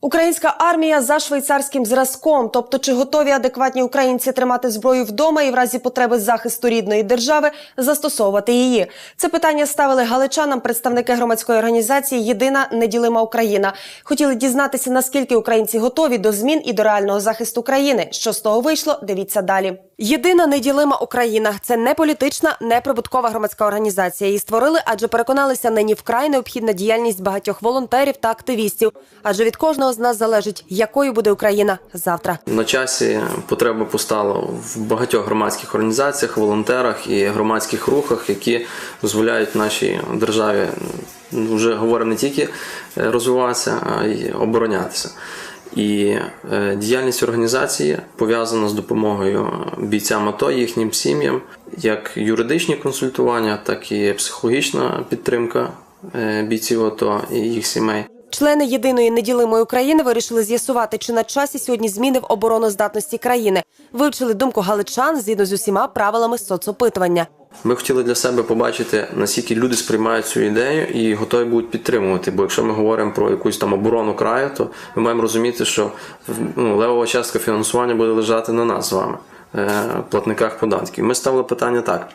Українська армія за швейцарським зразком, тобто чи готові адекватні українці тримати зброю вдома і в разі потреби захисту рідної держави застосовувати її. Це питання ставили галичанам представники громадської організації Єдина неділима Україна. Хотіли дізнатися, наскільки українці готові до змін і до реального захисту країни. Що з того вийшло? Дивіться далі. Єдина неділима Україна це не політична, не прибуткова громадська організація. Її створили, адже переконалися, нині вкрай необхідна діяльність багатьох волонтерів та активістів. Адже від кожного з нас залежить, якою буде Україна завтра. На часі потреба постала в багатьох громадських організаціях, волонтерах і громадських рухах, які дозволяють нашій державі ну, вже говоримо не тільки е, розвиватися, а й оборонятися. І е, діяльність організації пов'язана з допомогою бійцям АТО, їхнім сім'ям, як юридичні консультування, так і психологічна підтримка е, бійців АТО і їх сімей. Члени єдиної неділимої України вирішили з'ясувати, чи на часі сьогодні зміни в обороноздатності країни. Вивчили думку галичан згідно з усіма правилами соцопитування. Ми хотіли для себе побачити, наскільки люди сприймають цю ідею і готові будуть підтримувати. Бо якщо ми говоримо про якусь там оборону краю, то ми маємо розуміти, що ну, левова частка фінансування буде лежати на нас з вами, е, платниках податків. Ми ставили питання так.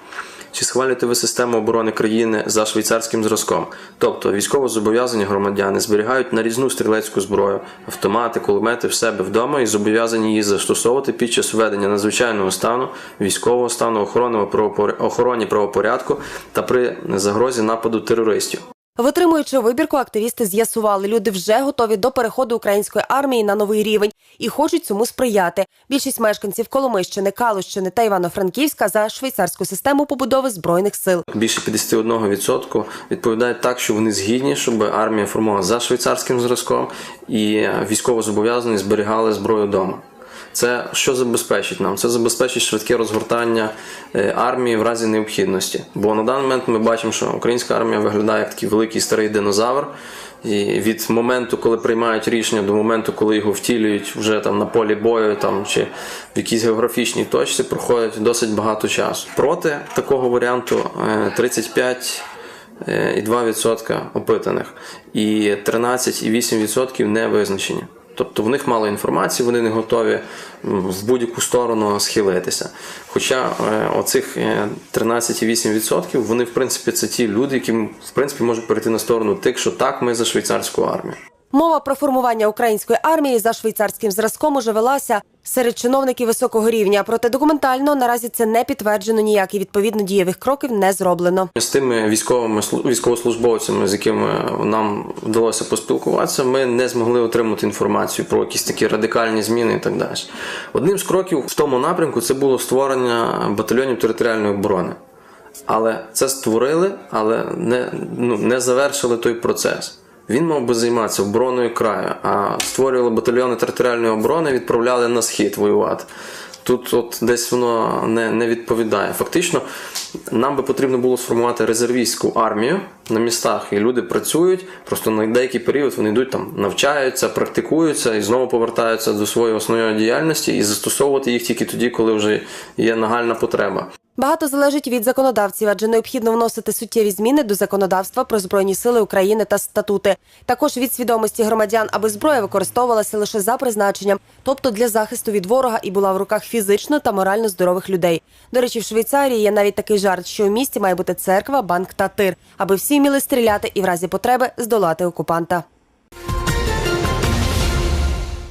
Чи схвалюєте ви систему оборони країни за швейцарським зразком? Тобто військово зобов'язані громадяни зберігають нарізну стрілецьку зброю, автомати, кулемети в себе вдома і зобов'язані її застосовувати під час введення надзвичайного стану, військового стану, охорони правопорядку та при загрозі нападу терористів. Витримуючи вибірку, активісти з'ясували, люди вже готові до переходу української армії на новий рівень і хочуть цьому сприяти. Більшість мешканців Коломийщини, Калущини та Івано-Франківська за швейцарську систему побудови збройних сил. Більше 51% відповідають так, що вони згідні, щоб армія формувала за швейцарським зразком і військовозобов'язані зберігали зброю вдома. Це що забезпечить нам? Це забезпечить швидке розгортання е, армії в разі необхідності. Бо на даний момент ми бачимо, що українська армія виглядає як такий великий старий динозавр. І від моменту, коли приймають рішення, до моменту, коли його втілюють вже там на полі бою, там чи в якійсь географічній точці, проходить досить багато часу. Проти такого варіанту е, 35 е, і 2% опитаних, і 13,8% не визначені. Тобто в них мало інформації, вони не готові в будь-яку сторону схилитися. Хоча е, оцих е, 13,8% вони, в принципі, це ті люди, які в принципі можуть перейти на сторону тих, що так, ми за швейцарську армію. Мова про формування української армії за швейцарським зразком уже велася серед чиновників високого рівня. Проте документально наразі це не підтверджено ніяк і відповідно дієвих кроків не зроблено. З тими військовими слу- військовослужбовцями, з якими нам вдалося поспілкуватися, ми не змогли отримати інформацію про якісь такі радикальні зміни і так далі. Одним з кроків в тому напрямку це було створення батальйонів територіальної оборони. Але це створили, але не, ну, не завершили той процес. Він мав би займатися обороною краю, а створювали батальйони територіальної оборони, відправляли на схід воювати. Тут от десь воно не, не відповідає. Фактично, нам би потрібно було сформувати резервістську армію на містах, і люди працюють. Просто на деякий період вони йдуть там, навчаються, практикуються і знову повертаються до своєї основної діяльності і застосовувати їх тільки тоді, коли вже є нагальна потреба. Багато залежить від законодавців, адже необхідно вносити суттєві зміни до законодавства про збройні сили України та статути. Також від свідомості громадян, аби зброя використовувалася лише за призначенням, тобто для захисту від ворога і була в руках фізично та морально здорових людей. До речі, в Швейцарії є навіть такий жарт, що у місті має бути церква, банк та тир, аби всі вміли стріляти і в разі потреби здолати окупанта.